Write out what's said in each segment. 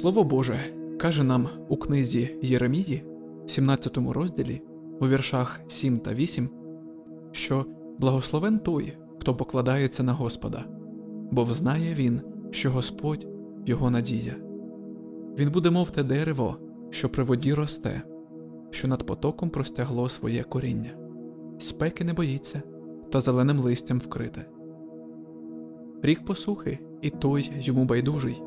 Слово Боже каже нам у книзі Єремії, 17 розділі, у віршах 7 та 8, що благословен той, хто покладається на Господа, бо взнає він, що Господь його надія. Він буде, мов те дерево, що при воді росте, що над потоком простягло своє коріння, спеки не боїться та зеленим листям вкрите. Рік посухи, і той йому байдужий,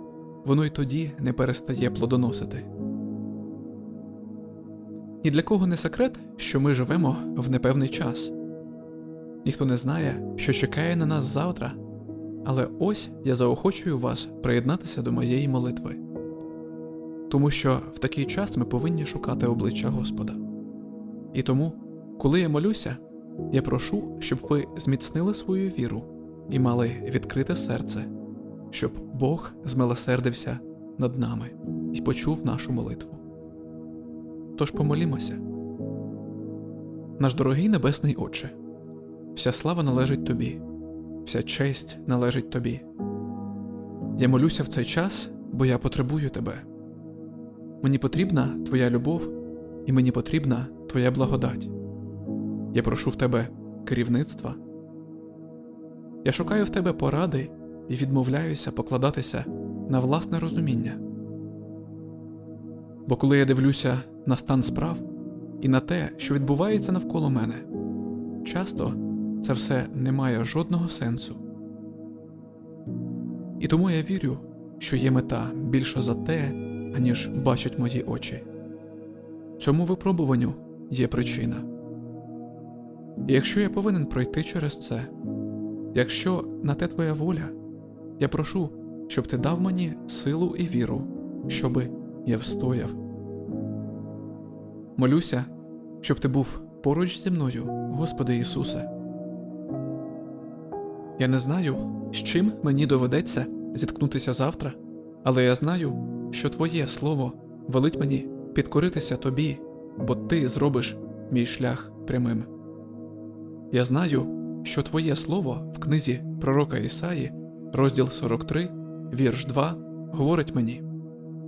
воно й тоді не перестає плодоносити. Ні для кого не секрет, що ми живемо в непевний час. Ніхто не знає, що чекає на нас завтра, але ось я заохочую вас приєднатися до моєї молитви. Тому що в такий час ми повинні шукати обличчя Господа. І тому, коли я молюся, я прошу, щоб ви зміцнили свою віру і мали відкрите серце, щоб Бог змилосердився над нами і почув нашу молитву. Тож помолімося. Наш дорогий Небесний Отче, вся слава належить Тобі, вся честь належить Тобі. Я молюся в цей час, бо я потребую Тебе. Мені потрібна Твоя любов, і мені потрібна Твоя благодать. Я прошу в Тебе керівництва. Я шукаю в Тебе поради і відмовляюся покладатися на власне розуміння. Бо коли я дивлюся на стан справ і на те, що відбувається навколо мене, часто це все не має жодного сенсу. І тому я вірю, що є мета більше за те, аніж бачать мої очі. Цьому випробуванню є причина. І якщо я повинен пройти через це, якщо на те твоя воля, я прошу, щоб ти дав мені силу і віру, щоби я встояв. Молюся, щоб ти був поруч зі мною, Господи Ісусе. Я не знаю, з чим мені доведеться зіткнутися завтра, але я знаю, що Твоє Слово велить мені підкоритися Тобі, бо Ти зробиш мій шлях прямим. Я знаю, що Твоє Слово в книзі пророка Ісаї, розділ 43, вірш 2, говорить мені,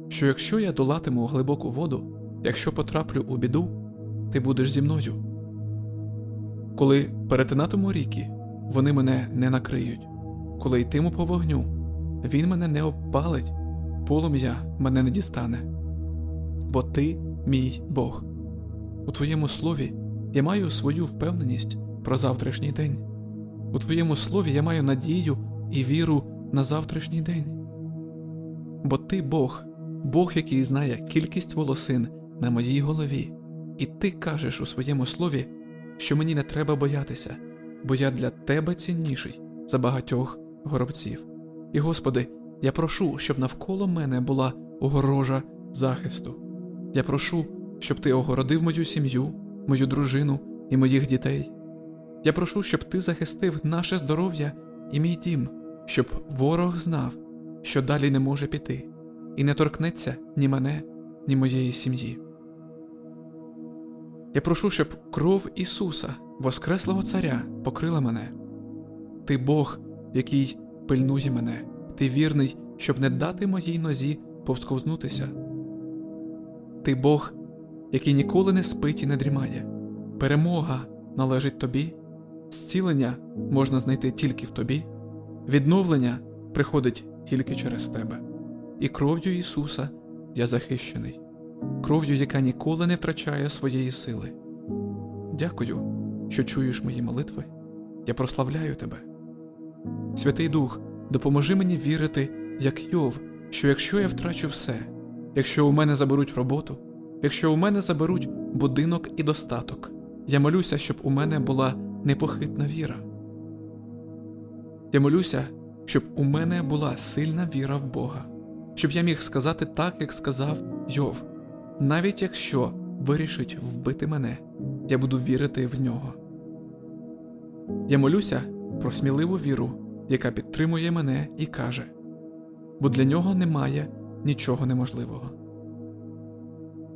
що якщо я долатиму глибоку воду, якщо потраплю у біду, ти будеш зі мною. Коли перетинатиму ріки, вони мене не накриють, коли йтиму по вогню, він мене не обпалить, полум'я мене не дістане. Бо ти мій Бог. У твоєму слові я маю свою впевненість про завтрашній день. У твоєму слові я маю надію і віру на завтрашній день. Бо ти Бог, Бог, який знає кількість волосин на моїй голові, і ти кажеш у своєму слові, що мені не треба боятися, бо я для тебе цінніший за багатьох горобців. І, Господи, я прошу, щоб навколо мене була огорожа захисту. Я прошу, щоб ти огородив мою сім'ю, мою дружину і моїх дітей. Я прошу, щоб ти захистив наше здоров'я і мій дім, щоб ворог знав, що далі не може піти, і не торкнеться ні мене, ні моєї сім'ї. Я прошу, щоб кров Ісуса, Воскреслого Царя, покрила мене. Ти Бог, який пильнує мене, ти вірний, щоб не дати моїй нозі повсковзнутися. Ти Бог, який ніколи не спить і не дрімає. Перемога належить тобі, зцілення можна знайти тільки в тобі, відновлення приходить тільки через тебе, і кров'ю Ісуса я захищений, кров'ю, яка ніколи не втрачає своєї сили. Дякую, що чуєш мої молитви. Я прославляю тебе. Святий Дух, допоможи мені вірити, як Йов, що якщо я втрачу все, якщо у мене заберуть роботу, якщо у мене заберуть будинок і достаток, я молюся, щоб у мене була непохитна віра. Я молюся, щоб у мене була сильна віра в Бога, щоб я міг сказати так, як сказав Йов, навіть якщо вирішить вбити мене, я буду вірити в нього. Я молюся про сміливу віру, яка підтримує мене і каже, бо для нього немає нічого неможливого.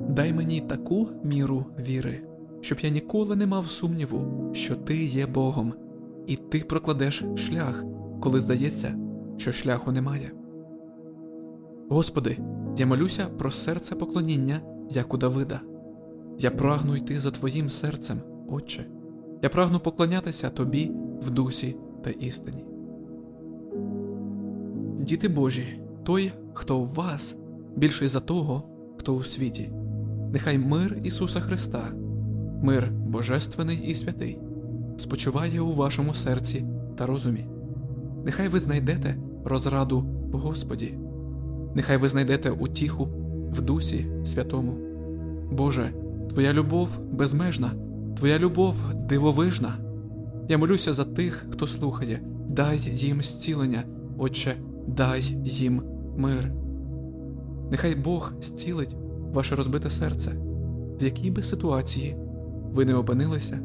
Дай мені таку міру віри, щоб я ніколи не мав сумніву, що ти є Богом, і ти прокладеш шлях, коли здається, що шляху немає. Господи, Я молюся про серце поклоніння, як у Давида. Я прагну йти за Твоїм серцем, Отче. Я прагну поклонятися Тобі в дусі та істині. Діти Божі, той, хто в вас, більший за того, хто у світі. Нехай мир Ісуса Христа, мир Божественний і святий, спочиває у вашому серці та розумі. Нехай ви знайдете розраду в Господі, нехай ви знайдете утіху в Дусі Святому. Боже, Твоя любов безмежна, Твоя любов дивовижна. Я молюся за тих, хто слухає, дай їм зцілення, Отче, дай їм мир. Нехай Бог зцілить ваше розбите серце, в якій би ситуації ви не опинилися,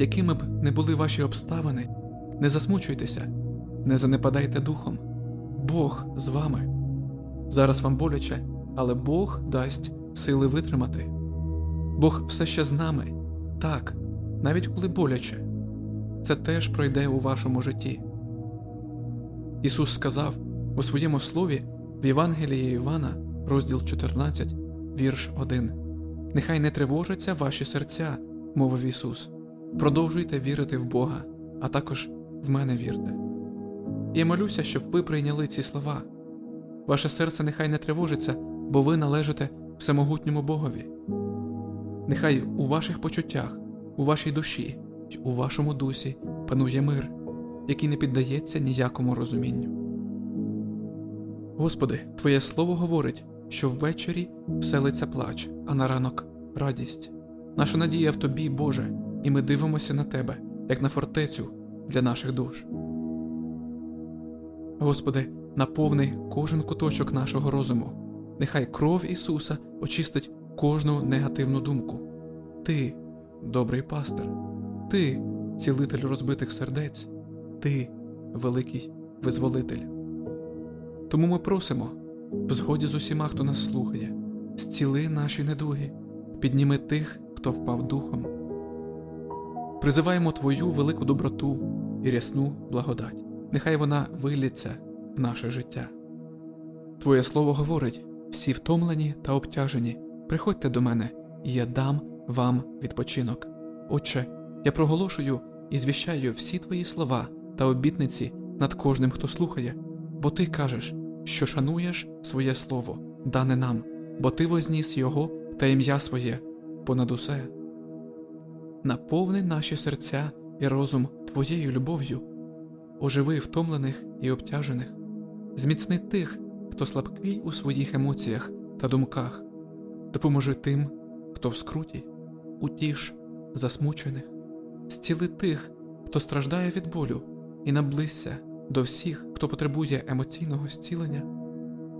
якими б не були ваші обставини, не засмучуйтеся, не занепадайте духом. Бог з вами. Зараз вам боляче, але Бог дасть сили витримати. Бог все ще з нами, так, навіть коли боляче. Це теж пройде у вашому житті. Ісус сказав у своєму слові в Євангелії Івана, розділ 14, вірш 1. Нехай не тривожаться ваші серця, мовив Ісус. Продовжуйте вірити в Бога, а також в мене вірте. Я молюся, щоб ви прийняли ці слова. Ваше серце нехай не тривожиться, бо ви належите всемогутньому Богові. Нехай у ваших почуттях, у вашій душі й у вашому дусі панує мир, який не піддається ніякому розумінню. Господи, Твоє Слово говорить, що ввечері вселиться плач, а на ранок радість. Наша надія в Тобі, Боже, і ми дивимося на Тебе, як на фортецю для наших душ. Господи, наповни кожен куточок нашого розуму. Нехай кров Ісуса очистить кожну негативну думку. Ти добрий пастир, Ти цілитель розбитих сердець, Ти великий визволитель. Тому ми просимо, в згоді з усіма, хто нас слухає, зціли наші недуги, підніми тих, хто впав духом. Призиваємо Твою велику доброту і рясну благодать. Нехай вона виліться в наше життя. Твоє слово говорить всі втомлені та обтяжені, приходьте до мене, і я дам вам відпочинок. Отче, я проголошую і звіщаю всі твої слова та обітниці над кожним, хто слухає, бо ти кажеш, що шануєш своє слово, дане нам, бо ти возніс його та ім'я своє понад усе. Наповни наші серця і розум твоєю любов'ю, оживи втомлених і обтяжених, зміцни тих, хто слабкий у своїх емоціях та думках, допоможи тим, хто в скруті, утіш засмучених, зціли тих, хто страждає від болю, і наблизься до всіх, хто потребує емоційного зцілення,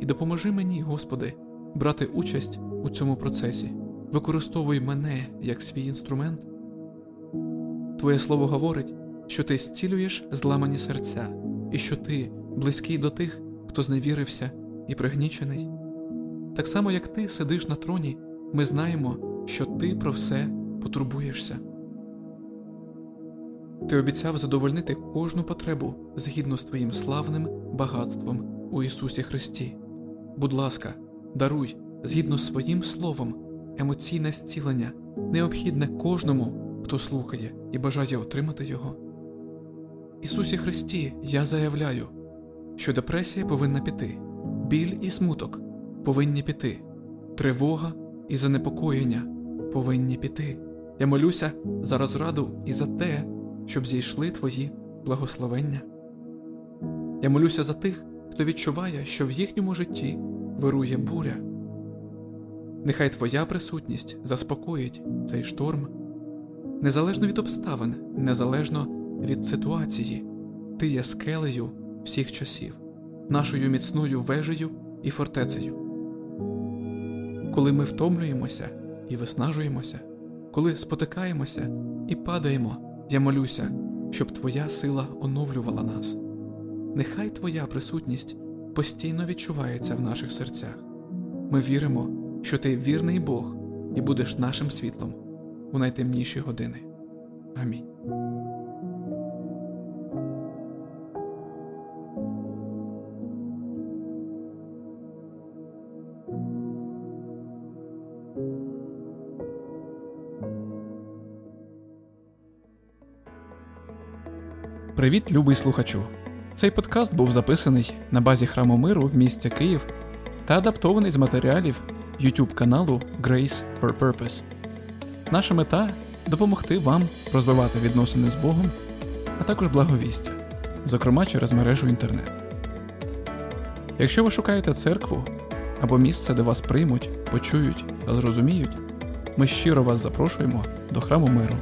і допоможи мені, Господи, брати участь у цьому процесі, використовуй мене як свій інструмент. Твоє слово говорить, що ти зцілюєш зламані серця, і що ти близький до тих, хто зневірився і пригнічений. Так само, як ти сидиш на троні, ми знаємо, що ти про все потурбуєшся. Ти обіцяв задовольнити кожну потребу згідно з твоїм славним багатством у Ісусі Христі. Будь ласка, даруй згідно з своїм словом емоційне зцілення, необхідне кожному, хто слухає і бажає отримати його. Ісусі Христі, я заявляю, що депресія повинна піти, біль і смуток повинні піти, тривога і занепокоєння повинні піти. Я молюся за розраду і за те, щоб зійшли твої благословення. Я молюся за тих, хто відчуває, що в їхньому житті вирує буря. Нехай Твоя присутність заспокоїть цей шторм, незалежно від обставин, незалежно від ситуації, ти є скелею всіх часів, нашою міцною вежею і фортецею. Коли ми втомлюємося і виснажуємося, коли спотикаємося і падаємо, я молюся, щоб Твоя сила оновлювала нас. Нехай Твоя присутність постійно відчувається в наших серцях. Ми віримо, що Ти вірний Бог і будеш нашим світлом у найтемніші години. Амінь. Привіт, любий слухачу! Цей подкаст був записаний на базі храму миру в місті Київ та адаптований з матеріалів YouTube каналу Grace for Purpose. Наша мета допомогти вам розвивати відносини з Богом, а також благовістя, зокрема через мережу інтернет. Якщо ви шукаєте церкву або місце, де вас приймуть, почують та зрозуміють, ми щиро вас запрошуємо до храму миру.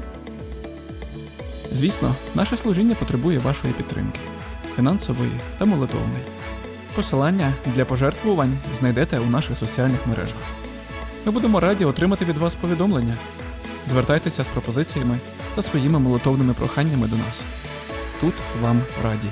Звісно, наше служіння потребує вашої підтримки фінансової та молитовної. Посилання для пожертвувань знайдете у наших соціальних мережах. Ми будемо раді отримати від вас повідомлення. Звертайтеся з пропозиціями та своїми молитовними проханнями до нас. Тут вам раді.